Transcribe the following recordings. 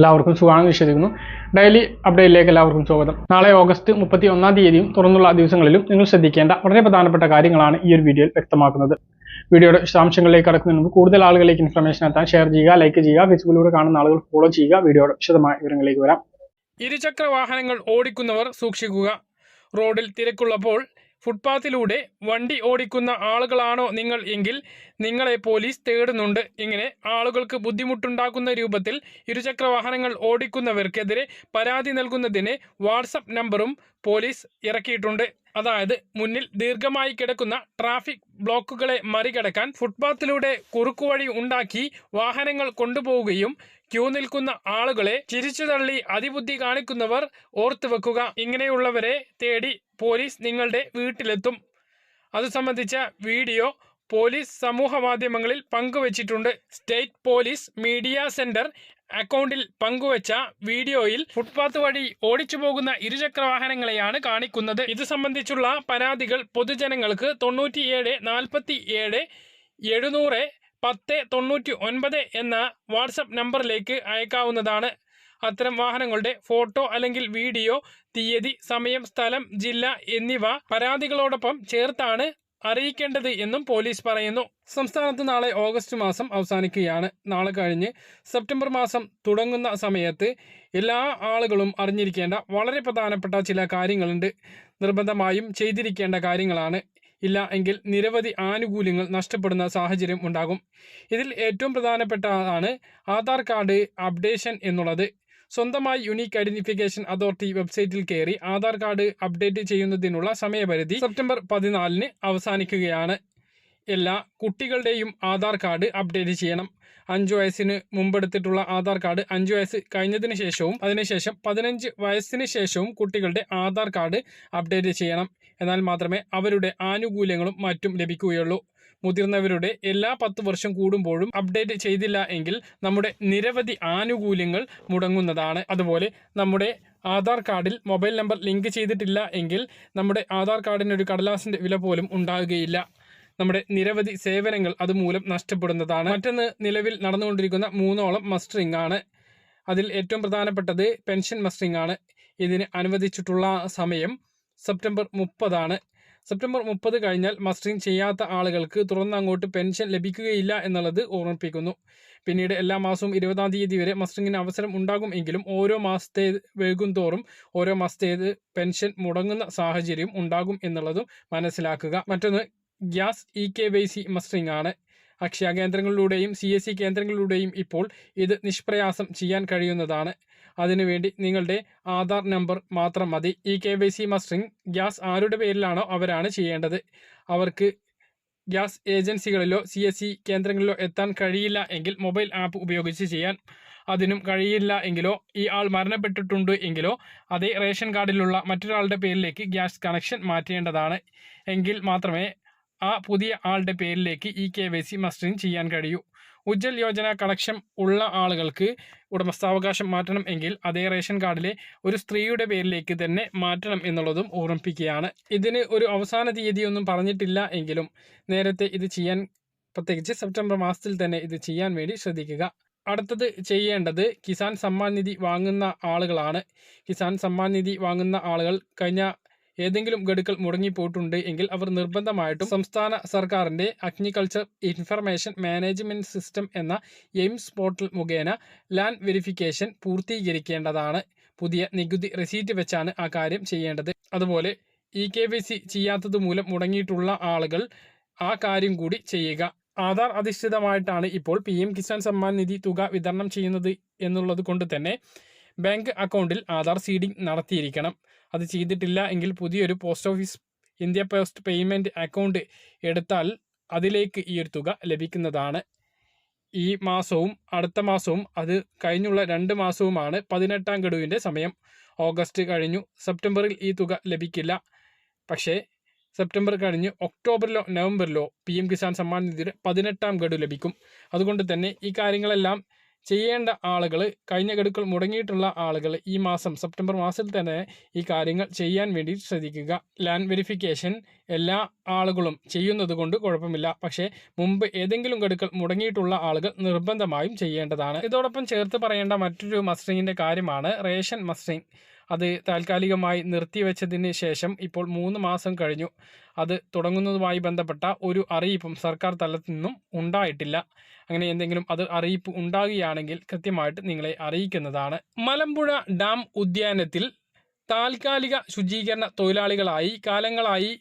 എല്ലാവർക്കും സുഖമാണെന്ന് വിശ്വസിക്കുന്നു. ഡെയിലി അപ്ഡേറ്റിലേക്ക് എല്ലാവർക്കും സ്വാഗതം. നാളെ ഓഗസ്റ്റ് മുപ്പത്തി ഒന്നാം തീയതിയും തുറന്നുള്ള ദിവസങ്ങളിലും നിങ്ങൾ ശ്രദ്ധിക്കേണ്ട വളരെ പ്രധാനപ്പെട്ട കാര്യങ്ങളാണ് ഈ ഒരു വീഡിയോയിൽ വ്യക്തമാക്കുന്നത്. വീഡിയോയുടെ വിശദാംശങ്ങളിലേക്ക് കടക്കുന്നതിന് മുമ്പ് കൂടുതൽ ആളുകളിലേക്ക് ഇൻഫർമേഷൻ എത്താൻ ഷെയർ ചെയ്യുക ലൈക്ക് ചെയ്യുക ഫേസ്ബുക്കിലൂടെ കാണുന്ന ആളുകൾ ഫോളോ ചെയ്യുക വീഡിയോയുടെ വിശദമായ വിവരങ്ങളിലേക്ക് വരാം. ഇരുചക്ര വാഹനങ്ങൾ ഓടിക്കുന്നവർ സൂക്ഷിക്കുക. റോഡിൽ തിരക്കുള്ളപ്പോൾ ഫുട്പാത്തിലൂടെ വണ്ടി ഓടിക്കുന്ന ആളുകളാണോ നിങ്ങൾ എങ്കിൽ നിങ്ങളെ പോലീസ് തേടുന്നുണ്ട്. ഇങ്ങനെ ആളുകൾക്ക് ബുദ്ധിമുട്ടുണ്ടാക്കുന്ന രൂപത്തിൽ ഇരുചക്ര വാഹനങ്ങൾ ഓടിക്കുന്നവർക്കെതിരെ പരാതി നൽകുന്നതിന് വാട്സപ്പ് നമ്പറും പോലീസ് ഇറക്കിയിട്ടുണ്ട്. അതായത് മുന്നിൽ ദീർഘമായി കിടക്കുന്ന ട്രാഫിക് ബ്ലോക്കുകളെ മറികടക്കാൻ ഫുട്പാത്തിലൂടെ കുറുക്കുവഴി ഉണ്ടാക്കി വാഹനങ്ങൾ കൊണ്ടുപോവുകയും ക്യൂ നിൽക്കുന്ന ആളുകളെ ചിരിച്ചു തള്ളി അതിബുദ്ധി കാണിക്കുന്നവർ ഓർത്തുവെക്കുക ഇങ്ങനെയുള്ളവരെ തേടി പോലീസ് നിങ്ങളുടെ വീട്ടിലെത്തും. അത് സംബന്ധിച്ച വീഡിയോ പോലീസ് സമൂഹ മാധ്യമങ്ങളിൽ പങ്കുവച്ചിട്ടുണ്ട്. സ്റ്റേറ്റ് പോലീസ് മീഡിയ സെന്റർ അക്കൗണ്ടിൽ പങ്കുവച്ച വീഡിയോയിൽ ഫുട്പാത്ത് വഴി ഓടിച്ചു പോകുന്ന ഇരുചക്ര വാഹനങ്ങളെയാണ് കാണിക്കുന്നത്. ഇത് സംബന്ധിച്ചുള്ള പരാതികൾ പൊതുജനങ്ങൾക്ക് തൊണ്ണൂറ്റിയേഴ് നാൽപ്പത്തി ഏഴ് എഴുന്നൂറ് പത്ത് തൊണ്ണൂറ്റി ഒൻപത് എന്ന വാട്സപ്പ് നമ്പറിലേക്ക് അയക്കാവുന്നതാണ്. അത്തരം വാഹനങ്ങളുടെ ഫോട്ടോ അല്ലെങ്കിൽ വീഡിയോ തീയതി സമയം സ്ഥലം ജില്ല എന്നിവ പരാതികളോടൊപ്പം ചേർത്താണ് അറിയിക്കേണ്ടത് എന്നും പോലീസ് പറയുന്നു. സംസ്ഥാനത്ത് നാളെ ഓഗസ്റ്റ് മാസം അവസാനിക്കുകയാണ്. നാളെ കഴിഞ്ഞ് സെപ്റ്റംബർ മാസം തുടങ്ങുന്ന സമയത്ത് എല്ലാ ആളുകളും അറിഞ്ഞിരിക്കേണ്ട വളരെ പ്രധാനപ്പെട്ട ചില കാര്യങ്ങളുണ്ട്. നിർബന്ധമായും ചെയ്തിരിക്കേണ്ട കാര്യങ്ങളാണ്. ഇല്ല എങ്കിൽ നിരവധി ആനുകൂല്യങ്ങൾ നഷ്ടപ്പെടുന്ന സാഹചര്യം ഉണ്ടാകും. ഇതിൽ ഏറ്റവും പ്രധാനപ്പെട്ടതാണ് ആധാർ കാർഡ് അപ്ഡേഷൻ എന്നുള്ളത്. സ്വന്തമായി യുണീക്ക് ഐഡന്റിഫിക്കേഷൻ അതോറിറ്റി വെബ്സൈറ്റിൽ കയറി ആധാർ കാർഡ് അപ്ഡേറ്റ് ചെയ്യുന്നതിനുള്ള സമയപരിധി സെപ്റ്റംബർ പതിനാലിന് അവസാനിക്കുകയാണ്. എല്ലാ കുട്ടികളുടെയും ആധാർ കാർഡ് അപ്ഡേറ്റ് ചെയ്യണം. അഞ്ചു വയസ്സിന് മുമ്പെടുത്തിട്ടുള്ള ആധാർ കാർഡ് അഞ്ചു വയസ്സ് കഴിഞ്ഞതിന് ശേഷവും അതിനുശേഷം പതിനഞ്ച് വയസ്സിന് ശേഷവും കുട്ടികളുടെ ആധാർ കാർഡ് അപ്ഡേറ്റ് ചെയ്യണം. എന്നാൽ മാത്രമേ അവരുടെ ആനുകൂല്യങ്ങളും മറ്റും ലഭിക്കുകയുള്ളൂ. മുതിർന്നവരുടെ എല്ലാ പത്ത് വർഷം കൂടുമ്പോഴും അപ്ഡേറ്റ് ചെയ്തില്ല എങ്കിൽ നമ്മുടെ നിരവധി ആനുകൂല്യങ്ങൾ മുടങ്ങുന്നതാണ്. അതുപോലെ നമ്മുടെ ആധാർ കാർഡിൽ മൊബൈൽ നമ്പർ ലിങ്ക് ചെയ്തിട്ടില്ല എങ്കിൽ നമ്മുടെ ആധാർ കാർഡിന് ഒരു കടലാസിന്റെ വില പോലും ഉണ്ടാകുകയില്ല. നമ്മുടെ നിരവധി സേവനങ്ങൾ അതുമൂലം നഷ്ടപ്പെടുന്നതാണ്. മറ്റൊന്ന് നിലവിൽ നടന്നുകൊണ്ടിരിക്കുന്ന മൂന്നോളം മസ്റ്ററിംഗ് ആണ്. അതിൽ ഏറ്റവും പ്രധാനപ്പെട്ടത് പെൻഷൻ മസ്റ്ററിംഗ് ആണ്. ഇതിന് അനുവദിച്ചിട്ടുള്ള സമയം സെപ്റ്റംബർ മുപ്പതാണ്. സെപ്റ്റംബർ മുപ്പത് കഴിഞ്ഞാൽ മസ്റ്ററിംഗ് ചെയ്യാത്ത ആളുകൾക്ക് തുറന്ന് അങ്ങോട്ട് പെൻഷൻ ലഭിക്കുകയില്ല എന്നുള്ളത് ഓർമ്മിപ്പിക്കുന്നു. പിന്നീട് എല്ലാ മാസവും ഇരുപതാം തീയതി വരെ മസ്റ്ററിങ്ങിന് അവസരം ഉണ്ടാകും എങ്കിലും ഓരോ മാസത്തെ വൈകും തോറും ഓരോ മാസത്തേത് പെൻഷൻ മുടങ്ങുന്ന സാഹചര്യം ഉണ്ടാകും എന്നുള്ളതും മനസ്സിലാക്കുക. മറ്റൊന്ന് gas E K Y C mustering ആണ്. അക്ഷയ കേന്ദ്രങ്ങളിലൂടെയും സി എസ് സി കേന്ദ്രങ്ങളിലൂടെയും ഇപ്പോൾ ഇത് നിഷ്പ്രയാസം ചെയ്യാൻ കഴിയുന്നതാണ്. അതിനുവേണ്ടി നിങ്ങളുടെ ആധാർ നമ്പർ മാത്രം മതി. ഈ K Y C mustering gas ആരുടെ പേരിലാണോ അവരാണ് ചെയ്യേണ്ടത്. അവർക്ക് ഗ്യാസ് ഏജൻസികളിലോ സി എസ് സി കേന്ദ്രങ്ങളിലോ എത്താൻ കഴിയില്ല എങ്കിൽ മൊബൈൽ ആപ്പ് ഉപയോഗിച്ച് ചെയ്യാൻ അതിനും കഴിയില്ല എങ്കിലോ ഈ ആൾ മരണപ്പെട്ടിട്ടുണ്ട് എങ്കിലോ അതേ റേഷൻ കാർഡിലുള്ള മറ്റൊരാളുടെ പേരിലേക്ക് ഗ്യാസ് കണക്ഷൻ മാറ്റേണ്ടതാണ് എങ്കിൽ മാത്രമേ ആ പുതിയ ആളുടെ പേരിലേക്ക് ഈ കെ വൈ സി മസ്റ്ററിംഗ് ചെയ്യാൻ കഴിയൂ. ഉജ്ജൽ യോജന കണക്ഷൻ ഉള്ള ആളുകൾക്ക് ഉടമസ്ഥാവകാശം മാറ്റണം എങ്കിൽ അതേ റേഷൻ കാർഡിലെ ഒരു സ്ത്രീയുടെ പേരിലേക്ക് തന്നെ മാറ്റണം എന്നുള്ളതും ഓർമ്മിപ്പിക്കുകയാണ്. ഇതിന് ഒരു അവസാന തീയതിയൊന്നും പറഞ്ഞിട്ടില്ല എങ്കിലും നേരത്തെ ഇത് ചെയ്യാൻ പ്രത്യേകിച്ച് സെപ്റ്റംബർ മാസത്തിൽ തന്നെ ഇത് ചെയ്യാൻ വേണ്ടി ശ്രദ്ധിക്കുക. അടുത്തത് ചെയ്യേണ്ടത് കിസാൻ സമ്മാൻ നിധി വാങ്ങുന്ന ആളുകളാണ്. കിസാൻ സമ്മാൻ നിധി വാങ്ങുന്ന ആളുകൾ കഴിഞ്ഞ ഏതെങ്കിലും ഗഡുക്കൾ മുടങ്ങിപ്പോയിട്ടുണ്ട് എങ്കിൽ അവർ നിർബന്ധമായിട്ടും സംസ്ഥാന സർക്കാരിന്റെ അഗ്നികൾച്ചർ ഇൻഫർമേഷൻ മാനേജ്മെന്റ് സിസ്റ്റം എന്ന എയിംസ് പോർട്ടൽ മുഖേന ലാൻഡ് വെരിഫിക്കേഷൻ പൂർത്തീകരിക്കേണ്ടതാണ്. പുതിയ നികുതി റെസീറ്റ് വെച്ചാണ് ആ കാര്യം ചെയ്യേണ്ടത്. അതുപോലെ ഇ കെ വൈ സി ചെയ്യാത്തത് മൂലം മുടങ്ങിയിട്ടുള്ള ആളുകൾ ആ കാര്യം കൂടി ചെയ്യുക. ആധാർ അധിഷ്ഠിതമായിട്ടാണ് ഇപ്പോൾ പി എം കിസാൻ സമ്മാൻ നിധി തുക വിതരണം ചെയ്യുന്നത് എന്നുള്ളത് കൊണ്ട് തന്നെ ബാങ്ക് അക്കൗണ്ടിൽ ആധാർ സീഡിംഗ് നടത്തിയിരിക്കണം. അത് ചെയ്തിട്ടില്ല എങ്കിൽ പുതിയൊരു post office India post payment account എടുത്താൽ അതിലേക്ക് ഈ ഒരു തുക ലഭിക്കുന്നതാണ്. ഈ മാസവും അടുത്ത മാസവും അത് കഴിഞ്ഞുള്ള രണ്ട് മാസവുമാണ് പതിനെട്ടാം ഗഡുവിന്റെ സമയം. ഓഗസ്റ്റ് കഴിഞ്ഞു സെപ്റ്റംബറിൽ ഈ തുക ലഭിക്കില്ല. പക്ഷേ സെപ്റ്റംബർ കഴിഞ്ഞ് ഒക്ടോബറിലോ നവംബറിലോ പി എം കിസാൻ സമ്മാൻ നിധിയുടെ പതിനെട്ടാം ഗഡു ലഭിക്കും. അതുകൊണ്ട് തന്നെ ഈ കാര്യങ്ങളെല്ലാം ചെയ്യേണ്ട ആളുകൾ കഴിഞ്ഞ ഗഡുക്കൾ മുടങ്ങിയിട്ടുള്ള ആളുകൾ ഈ മാസം സെപ്റ്റംബർ മാസത്തിൽ തന്നെ ഈ കാര്യങ്ങൾ ചെയ്യാൻ വേണ്ടി ശ്രദ്ധിക്കുക. ലാൻഡ് വെരിഫിക്കേഷൻ എല്ലാ ആളുകളും ചെയ്യുന്നത് കൊണ്ട് കുഴപ്പമില്ല. പക്ഷേ മുമ്പ് ഏതെങ്കിലും ഗഡുക്കൾ മുടങ്ങിയിട്ടുള്ള ആളുകൾ നിർബന്ധമായും ചെയ്യേണ്ടതാണ്. ഇതോടൊപ്പം ചേർത്ത് പറയേണ്ട മറ്റൊരു മസ്റ്ററിങ്ങിന്റെ കാര്യമാണ് റേഷൻ മസ്റ്ററിങ് അത് താൽക്കാലികമായി നിർത്തിവെച്ചതിന് ശേഷം ഇപ്പോൾ മൂന്ന് മാസം കഴിഞ്ഞു. അത് തുടങ്ങുന്നതുമായി ബന്ധപ്പെട്ട ഒരു അറിയിപ്പും സർക്കാർ തലത്തിൽ നിന്നും ഉണ്ടായിട്ടില്ല. അങ്ങനെ എന്തെങ്കിലും അത് അറിയിപ്പ് ഉണ്ടാകുകയാണെങ്കിൽ കൃത്യമായിട്ട് നിങ്ങളെ അറിയിക്കുന്നതാണ്. മലമ്പുഴ ഡാം ഉദ്യാനത്തിൽ താൽക്കാലിക ശുചീകരണ തൊഴിലാളികളായി കാലങ്ങളായി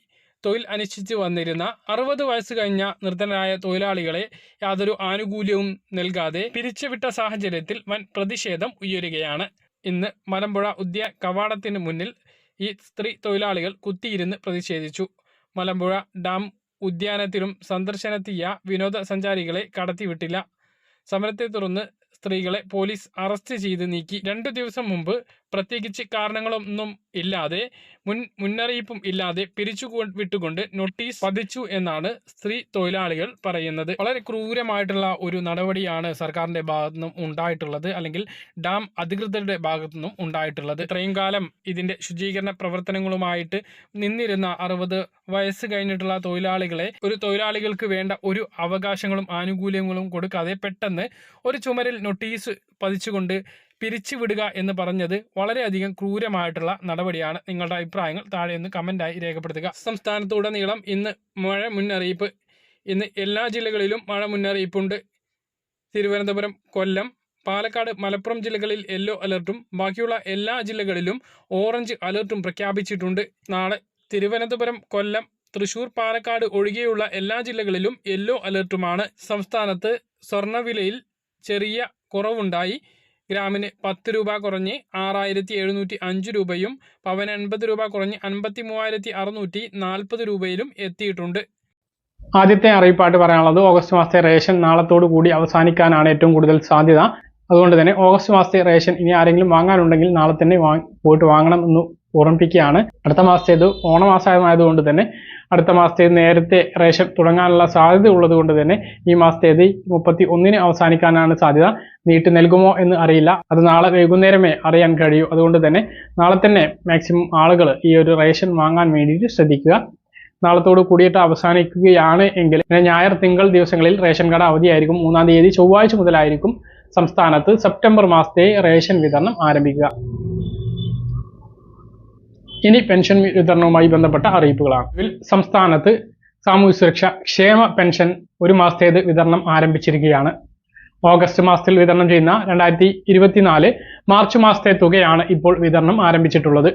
തൊഴിൽ അനുഷ്ഠിച്ചു വന്നിരുന്ന അറുപത് വയസ്സ് കഴിഞ്ഞ നിർധനരായ തൊഴിലാളികളെ യാതൊരു ആനുകൂല്യവും നൽകാതെ പിരിച്ചുവിട്ട സാഹചര്യത്തിൽ വൻ പ്രതിഷേധം ഉയരുകയാണ്. ഇന്ന് മലമ്പുഴ ഉദ്യ കവാടത്തിന് മുന്നിൽ ഈ സ്ത്രീ തൊഴിലാളികൾ കുത്തിയിരുന്ന് പ്രതിഷേധിച്ചു. മലമ്പുഴ ഡാം ഉദ്യാനത്തിലും സന്ദർശനത്തിയ വിനോദസഞ്ചാരികളെ കടത്തിവിട്ടില്ല. സമരത്തെ തുടർന്ന് സ്ത്രീകളെ പോലീസ് അറസ്റ്റ് ചെയ്ത് നീക്കി. രണ്ടു ദിവസം മുമ്പ് പ്രത്യേകിച്ച് കാരണങ്ങളൊന്നും ഇല്ലാതെ മുൻ മുന്നറിയിപ്പും ഇല്ലാതെ പിരിച്ചു വിട്ടുകൊണ്ട് നോട്ടീസ് പതിച്ചു എന്നാണ് സ്ത്രീ തൊഴിലാളികൾ പറയുന്നത്. വളരെ ക്രൂരമായിട്ടുള്ള ഒരു നടപടിയാണ് സർക്കാരിന്റെ ഭാഗത്തു നിന്നും ഉണ്ടായിട്ടുള്ളത് അല്ലെങ്കിൽ ഡാം അധികൃതരുടെ ഭാഗത്തു നിന്നും ഉണ്ടായിട്ടുള്ളത്. ഇത്രയും കാലം ഇതിന്റെ ശുചീകരണ പ്രവർത്തനങ്ങളുമായിട്ട് നിന്നിരുന്ന അറുപത് വയസ്സ് കഴിഞ്ഞിട്ടുള്ള തൊഴിലാളികളെ ഒരു തൊഴിലാളികൾക്ക് വേണ്ട ഒരു അവകാശങ്ങളും ആനുകൂല്യങ്ങളും കൊടുക്കാതെ പെട്ടെന്ന് ഒരു ചുമരിൽ നോട്ടീസ് പതിച്ചുകൊണ്ട് പിരിച്ചുവിടുക എന്ന് പറഞ്ഞത് വളരെയധികം ക്രൂരമായിട്ടുള്ള നടപടിയാണ്. നിങ്ങളുടെ അഭിപ്രായങ്ങൾ താഴെ ഒന്ന് കമന്റായി രേഖപ്പെടുത്തുക. സംസ്ഥാനത്തുടനീളം ഇന്ന് മഴ മുന്നറിയിപ്പ്. ഇന്ന് എല്ലാ ജില്ലകളിലും മഴ മുന്നറിയിപ്പുണ്ട്. തിരുവനന്തപുരം കൊല്ലം പാലക്കാട് മലപ്പുറം ജില്ലകളിൽ യെല്ലോ അലർട്ടും ബാക്കിയുള്ള എല്ലാ ജില്ലകളിലും ഓറഞ്ച് അലർട്ടും പ്രഖ്യാപിച്ചിട്ടുണ്ട്. നാളെ തിരുവനന്തപുരം കൊല്ലം തൃശൂർ പാലക്കാട് ഒഴികെയുള്ള എല്ലാ ജില്ലകളിലും യെല്ലോ അലർട്ടുമാണ്. സംസ്ഥാനത്ത് സ്വർണവിലയിൽ ചെറിയ കുറവുണ്ടായി. ഗ്രാമിന് പത്ത് രൂപ കുറഞ്ഞ് ആറായിരത്തി എഴുന്നൂറ്റി അഞ്ച് രൂപയും പവൻ എൺപത് രൂപ കുറഞ്ഞ് അൻപത്തി മൂവായിരത്തി അറുന്നൂറ്റി നാൽപ്പത് രൂപയിലും എത്തിയിട്ടുണ്ട്. ആദ്യത്തെ അറിയിപ്പായിട്ട് പറയാനുള്ളത് ഓഗസ്റ്റ് മാസത്തെ റേഷൻ നാളത്തോടു കൂടി അവസാനിക്കാനാണ് ഏറ്റവും കൂടുതൽ സാധ്യത. അതുകൊണ്ട് തന്നെ ഓഗസ്റ്റ് മാസത്തെ റേഷൻ ഇനി ആരെങ്കിലും വാങ്ങാനുണ്ടെങ്കിൽ നാളെ തന്നെ പോയിട്ട് വാങ്ങണം എന്ന് ഓർമ്മിപ്പിക്കുകയാണ്. അടുത്ത മാസത്തേത് ഓണമാസമായതുകൊണ്ട് തന്നെ അടുത്ത മാസത്തേത് നേരത്തെ റേഷൻ തുടങ്ങാനുള്ള സാധ്യത ഉള്ളത് കൊണ്ട് തന്നെ ഈ മാസത്തേത് മുപ്പത്തി ഒന്നിന് അവസാനിക്കാനാണ് സാധ്യത. നീട്ടി നൽകുമോ എന്ന് അറിയില്ല. അത് നാളെ വൈകുന്നേരമേ അറിയാൻ കഴിയൂ. അതുകൊണ്ട് തന്നെ നാളെ തന്നെ മാക്സിമം ആളുകൾ ഈ ഒരു റേഷൻ വാങ്ങാൻ വേണ്ടിയിട്ട് ശ്രദ്ധിക്കുക. നാളത്തോട് കൂടിയിട്ട് അവസാനിക്കുകയാണ് എങ്കിൽ പിന്നെ ഞായർ തിങ്കൾ ദിവസങ്ങളിൽ റേഷൻ കട അവധിയായിരിക്കും. മൂന്നാം തീയതി ചൊവ്വാഴ്ച മുതലായിരിക്കും സംസ്ഥാനത്ത് സെപ്റ്റംബർ മാസത്തെ റേഷൻ വിതരണം ആരംഭിക്കുക. ഇനി പെൻഷൻ വിതരണവുമായി ബന്ധപ്പെട്ട അറിയിപ്പുകളാണ്. ഇതിൽ സംസ്ഥാനത്ത് സാമൂഹ്യ സുരക്ഷ ക്ഷേമ പെൻഷൻ ഒരു മാസത്തേത് വിതരണം ആരംഭിച്ചിരിക്കുകയാണ്. ഓഗസ്റ്റ് മാസത്തിൽ വിതരണം ചെയ്യുന്ന രണ്ടായിരത്തി ഇരുപത്തിനാല് മാർച്ച് മാസത്തെ തുകയാണ് ഇപ്പോൾ വിതരണം ആരംഭിച്ചിട്ടുള്ളത്.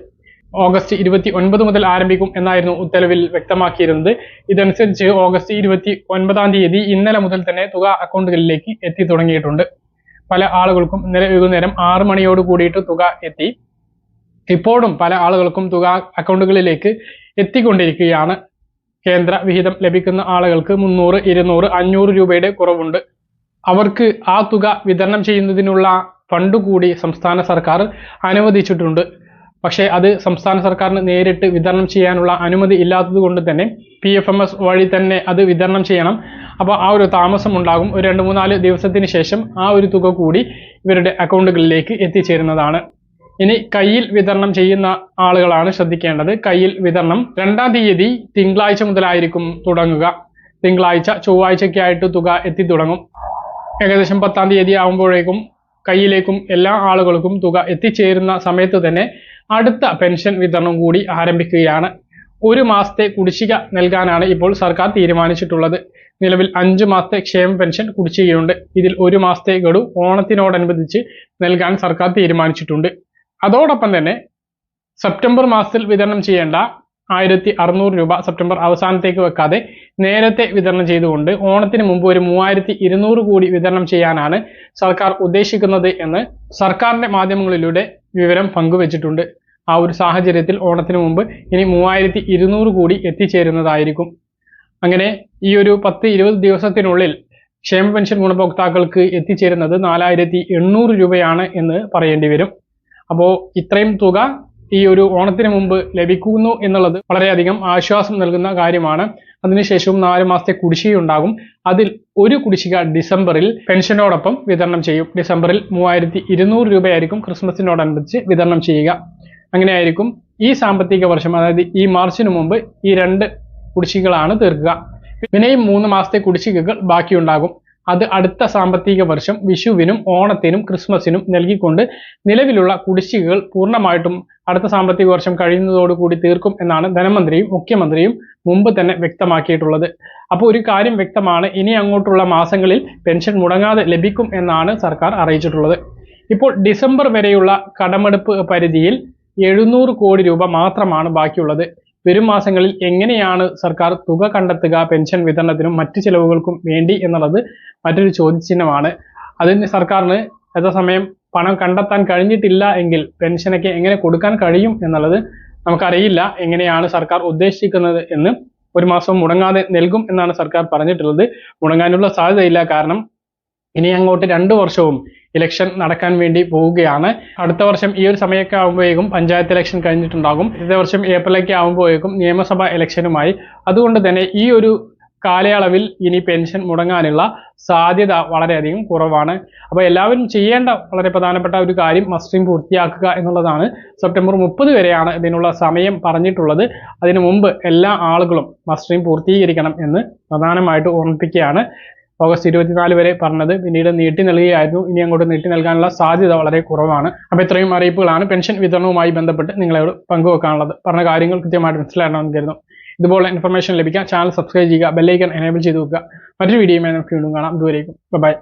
ഓഗസ്റ്റ് ഇരുപത്തി ഒൻപത് മുതൽ ആരംഭിക്കും എന്നായിരുന്നു ഉത്തരവിൽ വ്യക്തമാക്കിയിരുന്നത്. ഇതനുസരിച്ച് ഓഗസ്റ്റ് ഇരുപത്തി ഒൻപതാം തീയതി ഇന്നലെ മുതൽ തന്നെ തുക അക്കൗണ്ടുകളിലേക്ക് എത്തി തുടങ്ങിയിട്ടുണ്ട്. പല ആളുകൾക്കും ഇന്നലെ വൈകുന്നേരം ആറ് മണിയോട് കൂടിയിട്ട് തുക എത്തി. ഇപ്പോഴും പല ആളുകൾക്കും തുക അക്കൗണ്ടുകളിലേക്ക് എത്തിക്കൊണ്ടിരിക്കുകയാണ്. കേന്ദ്ര വിഹിതം ലഭിക്കുന്ന ആളുകൾക്ക് മുന്നൂറ് ഇരുന്നൂറ് അഞ്ഞൂറ് രൂപയുടെ കുറവുണ്ട്. അവർക്ക് ആ തുക വിതരണം ചെയ്യുന്നതിനുള്ള ഫണ്ട് കൂടി സംസ്ഥാന സർക്കാർ അനുവദിച്ചിട്ടുണ്ട്. പക്ഷേ അത് സംസ്ഥാന സർക്കാരിന് നേരിട്ട് വിതരണം ചെയ്യാനുള്ള അനുമതി ഇല്ലാത്തത് കൊണ്ട് തന്നെ പി എഫ് എം എസ് വഴി തന്നെ അത് വിതരണം ചെയ്യണം. അപ്പോൾ ആ ഒരു താമസം ഉണ്ടാകും. ഒരു രണ്ട് മൂന്നാൽ ദിവസത്തിന് ശേഷം ആ ഒരു തുക കൂടി ഇവരുടെ അക്കൗണ്ടുകളിലേക്ക് എത്തിച്ചേരുന്നതാണ്. ഇനി കയ്യിൽ വിതരണം ചെയ്യുന്ന ആളുകളാണ് ശ്രദ്ധിക്കേണ്ടത്. കയ്യിൽ വിതരണം രണ്ടാം തീയതി തിങ്കളാഴ്ച മുതലായിരിക്കും തുടങ്ങുക. തിങ്കളാഴ്ച ചൊവ്വാഴ്ചയ്ക്കായിട്ട് തുക എത്തി തുടങ്ങും. ഏകദേശം പത്താം തീയതി ആകുമ്പോഴേക്കും കയ്യിലേക്കും എല്ലാ ആളുകൾക്കും തുക എത്തിച്ചേരുന്ന സമയത്ത് തന്നെ അടുത്ത പെൻഷൻ വിതരണം കൂടി ആരംഭിക്കുകയാണ്. ഒരു മാസത്തെ കുടിശ്ശിക നൽകാനാണ് ഇപ്പോൾ സർക്കാർ തീരുമാനിച്ചിട്ടുള്ളത്. നിലവിൽ അഞ്ച് മാസത്തെ ക്ഷേമ പെൻഷൻ കുടിശ്ശികയുണ്ട്. ഇതിൽ ഒരു മാസത്തെ ഗഡു ഓണത്തിനോടനുബന്ധിച്ച് നൽകാൻ സർക്കാർ തീരുമാനിച്ചിട്ടുണ്ട്. അതോടൊപ്പം തന്നെ സെപ്റ്റംബർ മാസത്തിൽ വിതരണം ചെയ്യേണ്ട ആയിരത്തി അറുന്നൂറ് രൂപ സെപ്റ്റംബർ അവസാനത്തേക്ക് വെക്കാതെ നേരത്തെ വിതരണം ചെയ്തുകൊണ്ട് ഓണത്തിന് മുമ്പ് ഒരു മൂവായിരത്തി ഇരുന്നൂറ് കൂടി വിതരണം ചെയ്യാനാണ് സർക്കാർ ഉദ്ദേശിക്കുന്നത് എന്ന് സർക്കാരിന്റെ മാധ്യമങ്ങളിലൂടെ വിവരം പങ്കുവച്ചിട്ടുണ്ട്. ആ ഒരു സാഹചര്യത്തിൽ ഓണത്തിന് മുമ്പ് ഇനി മൂവായിരത്തി ഇരുന്നൂറ് കൂടി എത്തിച്ചേരുന്നതായിരിക്കും. അങ്ങനെ ഈ ഒരു പത്ത് ഇരുപത് ദിവസത്തിനുള്ളിൽ ക്ഷേമ പെൻഷൻ ഗുണഭോക്താക്കൾക്ക് എത്തിച്ചേരുന്നത് നാലായിരത്തി എണ്ണൂറ് രൂപയാണ് എന്ന് പറയേണ്ടി വരും. അപ്പോൾ ഇത്രയും തുക ഈ ഒരു ഓണത്തിന് മുമ്പ് ലഭിക്കുന്നു എന്നുള്ളത് വളരെയധികം ആശ്വാസം നൽകുന്ന കാര്യമാണ്. അതിനുശേഷവും നാല് മാസത്തെ കുടിശ്ശിക ഉണ്ടാകും അതിൽ ഒരു കുടിശ്ശിക ഡിസംബറിൽ പെൻഷനോടൊപ്പം വിതരണം ചെയ്യും. ഡിസംബറിൽ മൂവായിരത്തി ഇരുന്നൂറ് രൂപയായിരിക്കും ക്രിസ്മസിനോടനുബന്ധിച്ച് വിതരണം ചെയ്യുക. അങ്ങനെയായിരിക്കും ഈ സാമ്പത്തിക വർഷം അതായത് ഈ മാർച്ചിന് മുമ്പ് ഈ രണ്ട് കുടിശ്ശികളാണ് തീർക്കുക. പിന്നെയും മൂന്ന് മാസത്തെ കുടിശ്ശികകൾ ബാക്കിയുണ്ടാകും. അത് അടുത്ത സാമ്പത്തിക വർഷം വിഷുവിനും ഓണത്തിനും ക്രിസ്മസിനും നൽകിക്കൊണ്ട് നിലവിലുള്ള കുടിശ്ശികകൾ പൂർണമായിട്ടും അടുത്ത സാമ്പത്തിക വർഷം കഴിയുന്നതോടുകൂടി തീർക്കും എന്നാണ് ധനമന്ത്രിയും മുഖ്യമന്ത്രിയും മുമ്പ് തന്നെ വ്യക്തമാക്കിയിട്ടുള്ളത്. അപ്പോൾ ഒരു കാര്യം വ്യക്തമാണ് ഇനി അങ്ങോട്ടുള്ള മാസങ്ങളിൽ പെൻഷൻ മുടങ്ങാതെ ലഭിക്കും എന്നാണ് സർക്കാർ അറിയിച്ചിട്ടുള്ളത്. ഇപ്പോൾ ഡിസംബർ വരെയുള്ള കടമെടുപ്പ് പരിധിയിൽ എഴുന്നൂറ് കോടി രൂപ മാത്രമാണ് ബാക്കിയുള്ളത്. വരും മാസങ്ങളിൽ എങ്ങനെയാണ് സർക്കാർ തുക കണ്ടെത്തുക പെൻഷൻ വിതരണത്തിനും മറ്റു ചെലവുകൾക്കും വേണ്ടി എന്നുള്ളത് മറ്റൊരു ചോദ്യചിഹ്നമാണ്. അതിന് സർക്കാരിന് യഥാസമയം പണം കണ്ടെത്താൻ കഴിഞ്ഞിട്ടില്ല എങ്കിൽ പെൻഷനൊക്കെ എങ്ങനെ കൊടുക്കാൻ കഴിയും എന്നുള്ളത് നമുക്കറിയില്ല. എങ്ങനെയാണ് സർക്കാർ ഉദ്ദേശിക്കുന്നത് എന്ന് ഒരു മാസം മുടങ്ങാതെ നൽകും എന്നാണ് സർക്കാർ പറഞ്ഞിട്ടുള്ളത്. മുടങ്ങാനുള്ള സാധ്യതയില്ല. കാരണം ഇനി അങ്ങോട്ട് രണ്ടു വർഷവും ഇലക്ഷൻ നടക്കാൻ വേണ്ടി പോവുകയാണ്. അടുത്ത വർഷം ഈ ഒരു സമയമൊക്കെ ആകുമ്പോഴേക്കും പഞ്ചായത്ത് ഇലക്ഷൻ കഴിഞ്ഞിട്ടുണ്ടാകും. അടുത്ത വർഷം ഏപ്രിലൊക്കെ ആകുമ്പോഴേക്കും നിയമസഭാ ഇലക്ഷനുമായി അതുകൊണ്ട് തന്നെ ഈ ഒരു കാലയളവിൽ ഇനി പെൻഷൻ മുടങ്ങാനുള്ള സാധ്യത വളരെയധികം കുറവാണ്. അപ്പോൾ എല്ലാവരും ചെയ്യേണ്ട വളരെ പ്രധാനപ്പെട്ട ഒരു കാര്യം മസ്റ്റിംഗ് പൂർത്തിയാക്കുക എന്നുള്ളതാണ്. സെപ്റ്റംബർ മുപ്പത് വരെയാണ് ഇതിനുള്ള സമയം പറഞ്ഞിട്ടുള്ളത്. അതിനു മുമ്പ് എല്ലാ ആളുകളും മസ്റ്റിംഗ് പൂർത്തീകരിക്കണം എന്ന് പ്രധാനമായിട്ട് ഓർമ്മിപ്പിക്കുകയാണ്. ഓഗസ്റ്റ് ഇരുപത്തിനാല് വരെ പറഞ്ഞത്. പിന്നീട് നീട്ടി നൽകുകയായിരുന്നു. ഇനി അങ്ങോട്ട് നീട്ടി നൽകാനുള്ള സാധ്യത വളരെ കുറവാണ്. അപ്പോൾ ഇത്രയും അറിയിപ്പുകളാണ് പെൻഷൻ വിതരണവുമായി ബന്ധപ്പെട്ട് നിങ്ങളോട് പങ്കുവെക്കാനുള്ളത്. പറഞ്ഞ കാര്യങ്ങൾ കൃത്യമായിട്ട് മനസ്സിലാക്കണമെന്ന് കരുതുന്നു. ഇതുപോലെ ഇൻഫർമേഷൻ ലഭിക്കാൻ ചാനൽ സബ്സ്ക്രൈബ് ചെയ്യുക ബെല്ലൈക്കൺ എനേബിൾ ചെയ്ത് വെക്കുക. മറ്റൊരു വീഡിയോയുമായി നമുക്ക് വീണ്ടും കാണാം. ദൂരേക്കും ബൈ